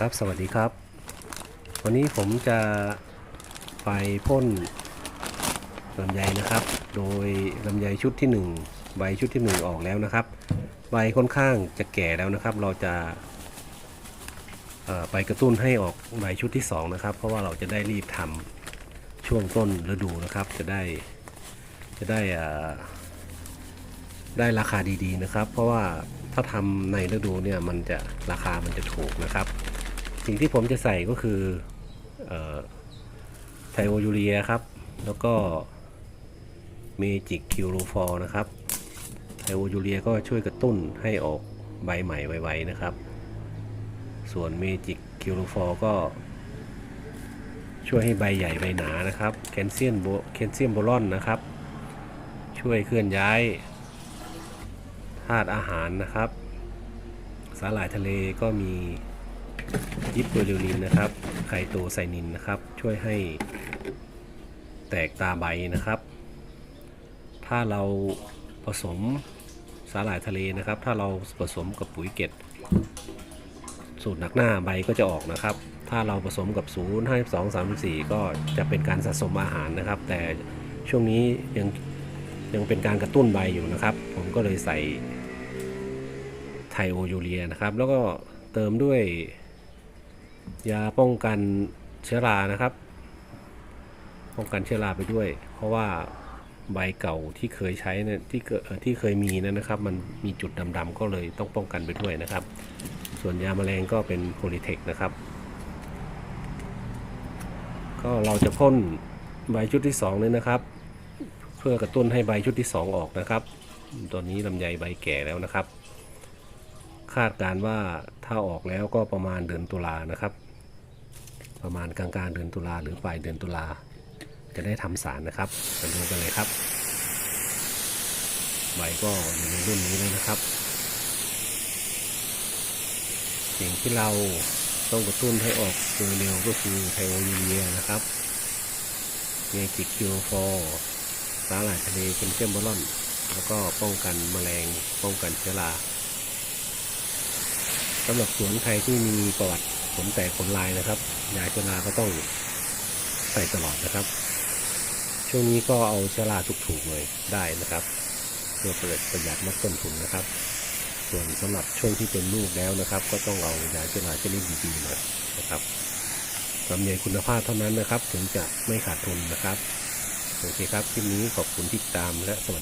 ครับสวัสดีครับ วันนี้ผมจะไปพ่นลำไยนะครับ โดยลำไยชุดที่ 1 ใบชุดที่ 1 ออกแล้วนะครับ ใบค่อนข้างจะแก่แล้วนะครับ เราจะไปกระตุ้นให้ออกใบชุดที่ 2 นะครับ เพราะว่าเราจะได้รีบทำช่วงต้นฤดูนะครับ จะได้จะได้ได้ราคาดีๆนะครับ เพราะว่าถ้าทำในฤดูเนี่ยมันจะราคามันจะถูกนะครับ สิ่งที่ผมจะใส่ก็คือไทโอยูเรียครับ แล้วก็เมจิกคิวโรฟอร์นะครับไทโอยูเรียก็ช่วยกระตุ้นให้ออกใบใหม่ไวๆนะครับ ส่วนเมจิกคิวโรฟอร์ก็ช่วยให้ใบใหญ่ใบหนานะครับแคลเซียมโบแคลเซียมโบรอนนะครับ ช่วยเคลื่อนย้ายธาตุอาหารนะครับ สาหร่ายทะเลก็มี ยิปโปรลินินนะครับไคโตไซนินนะครับ ช่วยให้แตกตาใบนะครับ ถ้าเราผสมสาหร่ายทะเลนะครับ ถ้าเราผสมกับปุ๋ยเกล็ดสูตรหนักหน้าใบก็จะออกนะครับ ถ้าเราผสมกับ 0 52 34 ก็จะเป็นการสะสมอาหารนะครับ แต่ช่วงนี้ยังยังเป็นการกระตุ้นใบอยู่นะครับ ผมก็เลยใส่ไทโอยูเรียนะครับ แล้วก็เติมด้วย ยาป้องกันเชื้อรานะครับ ป้องกันเชื้อราไปด้วย เพราะว่าใบเก่าที่เคยใช้นี่ยที่เคเอ่อที่เคยมีนะนะครับ มันมีจุดดำๆก็เลยต้องป้องกันไปด้วยนะครับ ส่วนยาแมลงก็เป็นโพลิเทคนะครับ ก็เราจะพ่นใบชุดที่2เลยนะครับ เพื่อกระตุ้นให้ใบชุดที่ 2 ออกนะครับ ตอนนี้ลำไยใบแก่แล้วนะครับ คาดการว่าถ้าออกแล้วก็ประมาณเดือนตุลานะครับ ประมาณกลางกลางเดือนตุลาหรือปลายเดือนตุลาจะได้ทำสารนะครับมาดูกันเลยครับใบก็อยู่ในรุ่นนี้เลยนะครับ สิ่งที่เราต้องกระตุ้นให้ออกโดยเร็วก็คือไทโอยูเรียนะครับเมจิกคิวฟอร์สาหร่ายทะเลเป็นเซมบอลอน แล้วก็ป้องกันแมลงป้องกันเชื้อรา สำหรับสวนใครที่มีประวัติผลแตกผลลายนะครับ ยาเชื้อราก็ต้องใส่ตลอดนะครับ ช่วงนี้ก็เอาเชื้อราถูกๆเลยได้นะครับเพื่อประหยัดประหยัดลดต้นทุนนะครับ ส่วนสำหรับช่วงที่เป็นลูกแล้วนะครับ ก็ต้องเอายาเชื้อราชนิดดีๆหน่อยนะครับลำไยคุณภาพเท่านั้นนะครับ ถึงจะไม่ขาดทุนนะครับโอเคครับคลิปนี้ขอบคุณที่ติดตามและสวัสดี